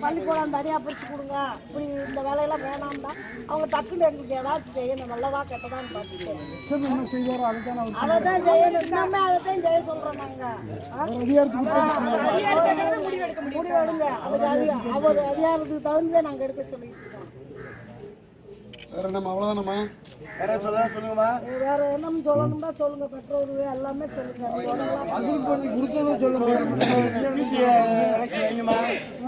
பள்ளிக்கூடம் தனியா பிரிச்சு கொடுங்க. இப்படி இந்த வேலையெல்லாம் வேணாம்டா. அவங்க டக்குன்னு எங்களுக்கு ஏதாச்சும் செய்யணும். நல்லதா கெட்டதான்னு பார்த்துட்டு. அதை தான் செய்யணும். இன்னமே அதை தான் செய்ய சொல்றோம் நாங்க. ஆ? அதிகாரத்துக்கு முடிவு எடுங்க அதுக்கு அதிக- அவர் அதிகாரத்துக்கு தகுந்த நாங்க எடுக்க சொல்லிட்டு இருக்கோம். வேற என்னம்மா அவ்வளோதானம்மா வேற சொல்ல சொல்லுங்கம்மா. வேற என்ன சொல்லணும்னா சொல்லுங்க பெட்ரோல் எல்லாமே சொல்லுங்க. கொடுத்ததும் சொல்லுங்க. எலெக்ஷன் வைங்கம்மா.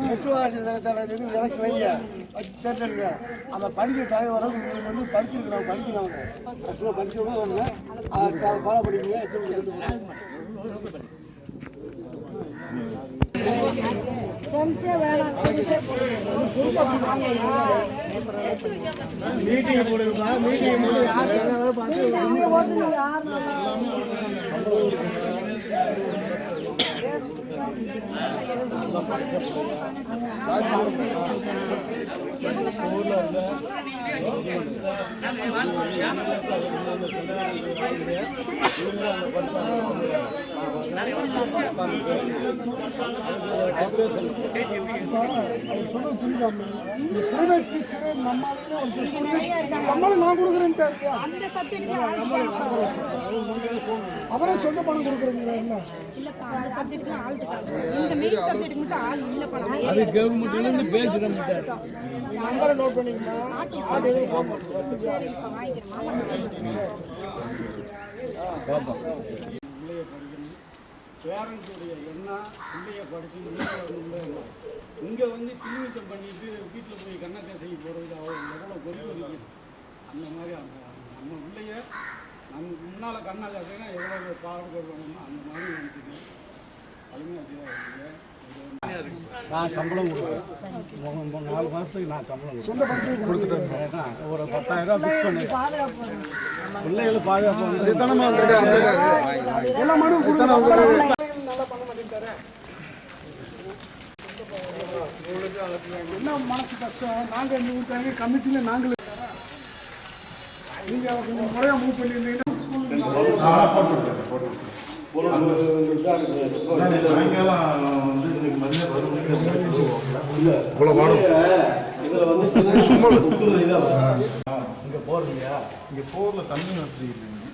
மெட்ரோவாசி எலெக்ஷன் வைங்க. வச்சு சேர்த்துருங்க அந்த படிக்கிற தலைவரை உங்களுக்கு வந்து படிச்சிருக்கிறோம் படிக்கிறவங்க ஆக்சுவலாக படிச்சவங்க ஒன்று அதை மீட்டிங் போடுங்கம்மா மீட்டிங் போட்டு யார் என்ன பார்த்து நீங்க ஓட்டுங்க யார் இந்த பிரைவேட் நம்ம சம்பளம் நான் கொடுக்குறேன்ட்டு அவரே சொந்த பணம் கொடுக்குறீங்களா என்ன இல்லப்பா பேரண்ட்ஸுடைய எண்ணம் பிள்ளைய படித்து முன்னேறணும் இங்கே வந்து சிலுமிசம் பண்ணிட்டு வீட்டில் போய் கண்ணக்கா செய்ய போகிறது அவங்க எவ்வளோ பொறுப்பு இருக்கு அந்த மாதிரி அந்த நம்ம பிள்ளைய நம்ம முன்னால் கண்ணாக்கா செய்யணும் எவ்வளோ பாடுபடணுமோ அந்த மாதிரி நினச்சிக்கணும் அலுமையாச்சியாக நான் சம்பளம் கொடுக்குறேன். நாலு மாதத்துக்கு நான் சம்பளம் கொடுத்துட்டேன் ஒரு பத்தாயிரம் ஃபிக்ஸ் பண்ணி பிள்ளைகளை பாதுகாப்பு என்ன மனசு கஷ்டம்? நாங்க இந்த ஊருக்காங்க கமிட்டில நாங்களும் இருக்கோம். நீங்க கொஞ்சம் முறையா மூவ் பண்ணியிருந்தீங்கன்னா இங்கே போரில் தண்ணி வசதி இல்லைங்க.